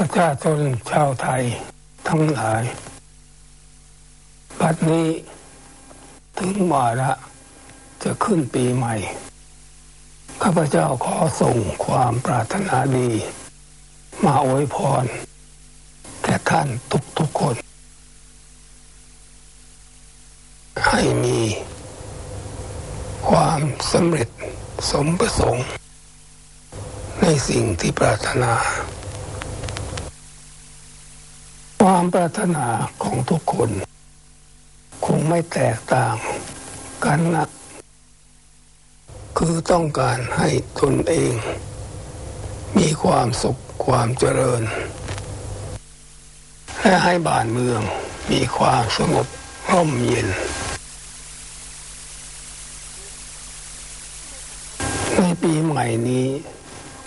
ประชาชนชาวไทยทั้งหลายบัดนี้ถึงวาระจะขึ้นปีใหม่ ข้าพเจ้าขอส่งความปรารถนาดี มาอวยพรแก่ท่านทุกๆคน ให้มีความสำเร็จสมประสงค์ ในสิ่งที่ปรารถนา ความปรารถนาของทุกคน คงไม่แตกต่างกันนัก คือต้องการให้ตนเอง มีความสุขความเจริญ และให้บ้านเมืองมีความสงบร่มเย็นในปีใหม่นี้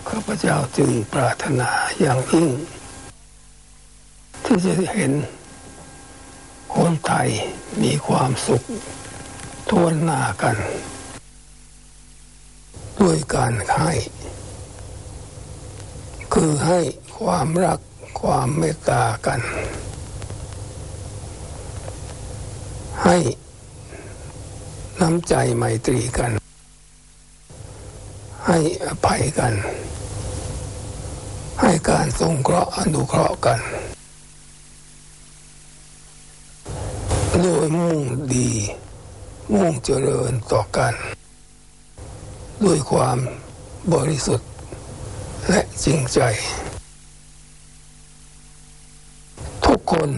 ข้าพเจ้าจึงปรารถนาอย่างยิ่ง ที่จะเห็นคนไทยมีความสุขทวนหน้ากัน ด้วยการให้ คือให้ความรักความเมตตากัน ให้น้ำใจไมตรีกัน ให้อภัยกัน ให้การสงเคราะห์อนุเคราะห์กัน โดยมุ่งดี มุ่งเจริญต่อกัน ด้วยความบริสุทธิ์และจริงใจ ทุกคน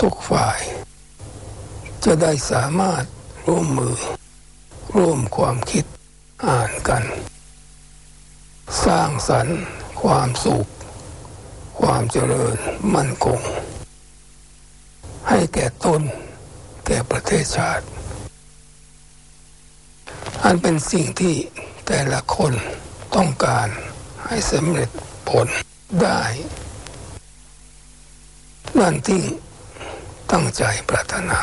ทุกฝ่าย จะได้สามารถร่วมมือ ร่วมความคิดอ่านกัน สร้างสรรค์ความสุข ความเจริญมั่นคง ให้แก่ตนแก่ประเทศชาติ อันเป็นสิ่งที่แต่ละคนต้องการให้สำเร็จผลได้นั่นที่ตั้งใจปรารถนา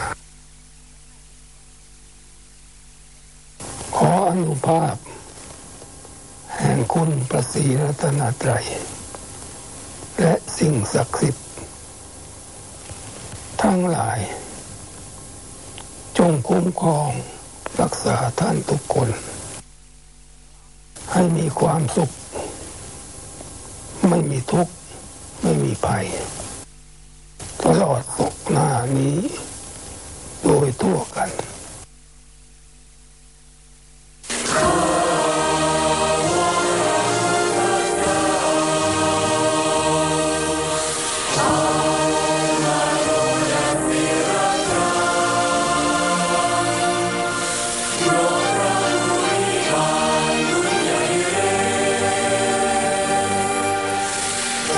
ขออนุภาพ แห่งคุณประสีรัตนตรัย และสิ่งศักดิ์สิทธิ์ ทั้งหลาย จงคุ้มครองรักษาท่านทุกคน ให้มีความสุข ไม่มีทุกข์ ไม่มีภัย ตลอดตกหน้านี้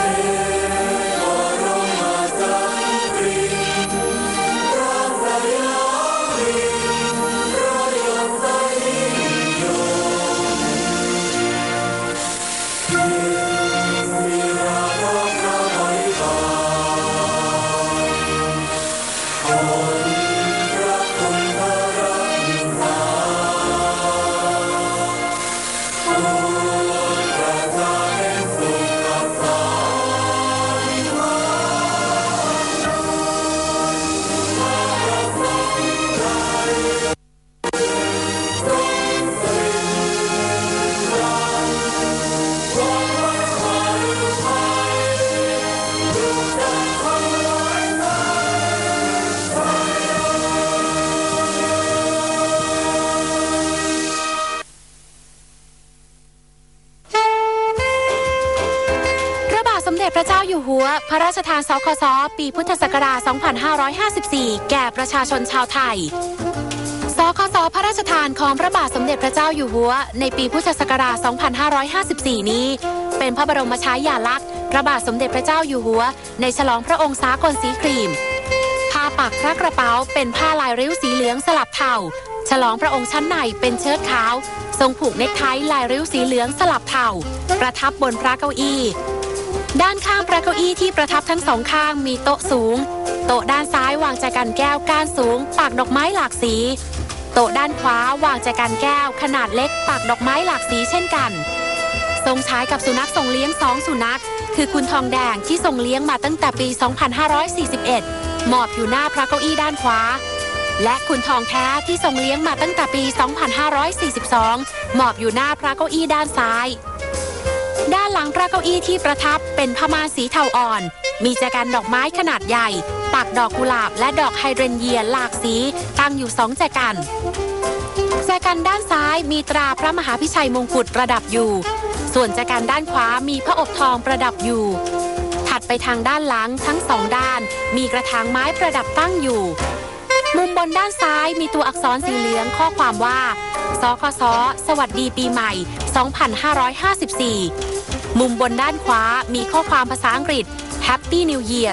พ อยู่หัว พระราชทานสคสปีพุทธศักราช 2554 แก่ประชาชนชาวไทย สคสพระราชทานของพระบาทสมเด็จพระเจ้าอยู่หัว ในปีพุทธศักราช 2554 นี้ เป็นพระบรมฉายาลักษณ์พระบาทสมเด็จพระเจ้าอยู่หัว ในฉลองพระองค์สากลสีครีม ผ้าปักพระกระเป๋าเป็นผ้าลายริ้วสีเหลืองสลับเทาฉลองพระองค์ชั้นในเป็นเชิ้ตขาว ทรงผูกเนคไทลายริ้วสีเหลืองสลับเทาประทับบนพระเก้าอี้ ด้านข้างพระเก้าอี้ที่ประทับทั้งสองข้างมีโต๊ะสูง โต๊ะด้านซ้ายวางแจกันแก้วก้านสูง ปากดอกไม้หลากสี โต๊ะด้านขวาวางแจกันแก้ว ขนาดเล็ก ปากดอกไม้หลากสีเช่นกันทรงใช้กับสุนัขทรงเลี้ยงสองสุนัข คือคุณทองแดงที่ทรงเลี้ยงมาตั้งแต่ปี 2541 หมอบอยู่หน้าพระเก้าอี้ด้านขวา และคุณทองแท้ที่ทรงเลี้ยงมาตั้งแต่ปี 2542 หมอบอยู่หน้าพระเก้าอี้ด้านซ้าย ด้านหลังพระเก้าอี้ที่ประทับเป็นผ้าม่านสีเทาอ่อน มีแจกันดอกไม้ขนาดใหญ่ ปักดอกกุหลาบและดอกไฮเดรนเยียหลากสีตั้งอยู่สองแจกันแจกันด้านซ้ายมีตราพระมหาพิชัยมงกุฎประดับอยู่ ส่วนแจกันด้านขวามีพระอบทองประดับอยู่ ถัดไปทางด้านหลังทั้งสองด้าน มีกระถางไม้ประดับตั้งอยู่มุมบนด้านซ้ายมีตัวอักษรสีเหลืองข้อความว่า สคส สวัสดีปีใหม่ 2554 มุมบนด้านขวามีข้อความภาษาอังกฤษ Happy New Year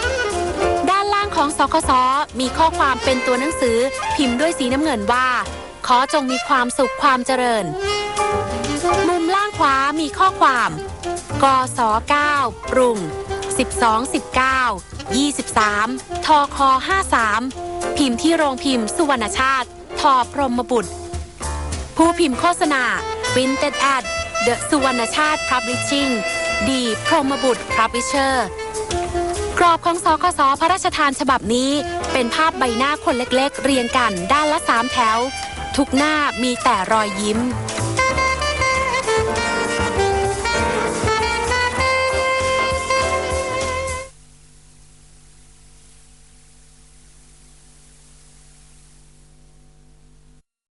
2011 ด้านล่างของสคสมีข้อความเป็นตัวหนังสือพิมพ์ด้วยสีน้ำเงินว่า ขอจงมีความสุขความเจริญ มุมล่างขวามีข้อความกศ9ปรุง 12 19 23 ทค 53 พิมพ์ที่โรงพิมพ์สุวรรณชาติ ทอพรหมบุตร ผู้พิมพ์โฆษณา Printed at เดอะสุวรรณชาติพรับวิชิงดีพรหมบุตรพับลิเชอร์กรอบของสคสพระราชทานฉบับนี้เป็นภาพใบหน้าคนเล็กๆ เรียงกันด้านละสามแถว ทุกหน้ามีแต่รอยยิ้ม